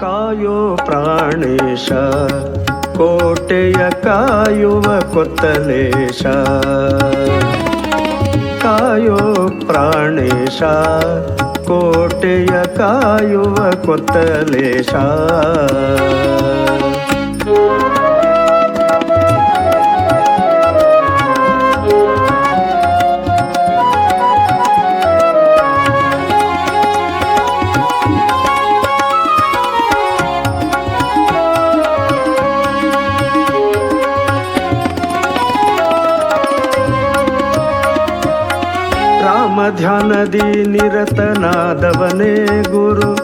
ಕಾಯೋ ಪ್ರಾಣೇಶ ಕೋಟೆಯ ಕಾಯುವ ಕೊತ್ತಲೇಶ. ಕಾಯೋ ಪ್ರಾಣೇಶ ಕೋಟೆಯ ಕಾಯುವ ಕೊತ್ತಲೇಶ. ಧ್ಯಾನದಿ ನಿರತನಾದವನೇ ಗುರು.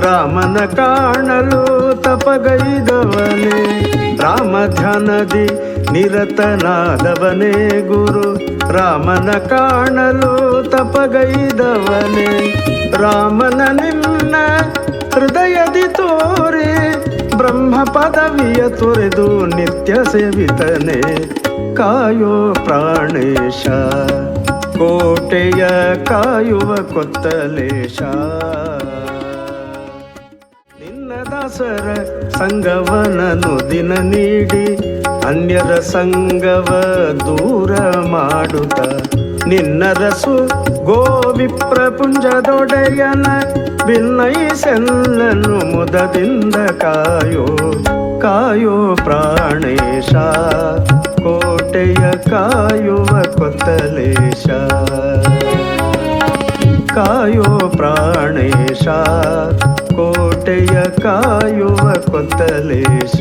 ರಾಮನ ಕಾಣಲು ತಪಗೈದವನೇ. ರಾಮ ಧ್ಯಾನದಿ ನಿರತನಾದವನೇ ಗುರು. ರಾಮನ ಕಾಣಲು ತಪಗೈದವನೇ. ರಾಮನ ನಿನ್ನ ಹೃದಯದಿ ತೋರಿ ಬ್ರಹ್ಮ ಪದವಿಯ ತೊರೆದು ನಿತ್ಯ ಸೇವಿತನೆ. ಕಾಯೋ ಪ್ರಾಣೇಶ. ಕೋಟೆಯ ಕಾಯುವ ಕೊತ್ತಲೇಶ. ನಿನ್ನ ದಾಸರ ಸಂಗವನನು ದಿನ ನೀಡಿ, ಅನ್ಯರ ಸಂಗವ ದೂರ ಮಾಡುತ್ತ. ನಿನ್ನ ರಸು ಗೋವಿಪ್ರಪುಂಜದೊಡೆಯನ ಭಿನ್ನೈಸೆಲ್ಲನು ಮುದದಿಂದ ಕಾಯೋ ಕಾಯೋ ಪ್ರಾಣೇಶ. ಕೋಟೆಯ ಕಾಯುವ ಪ್ರಾಣೇಶ ಕೋಟೆಯ ಕಾಯುವ ಕೊತ್ತಲೇಶ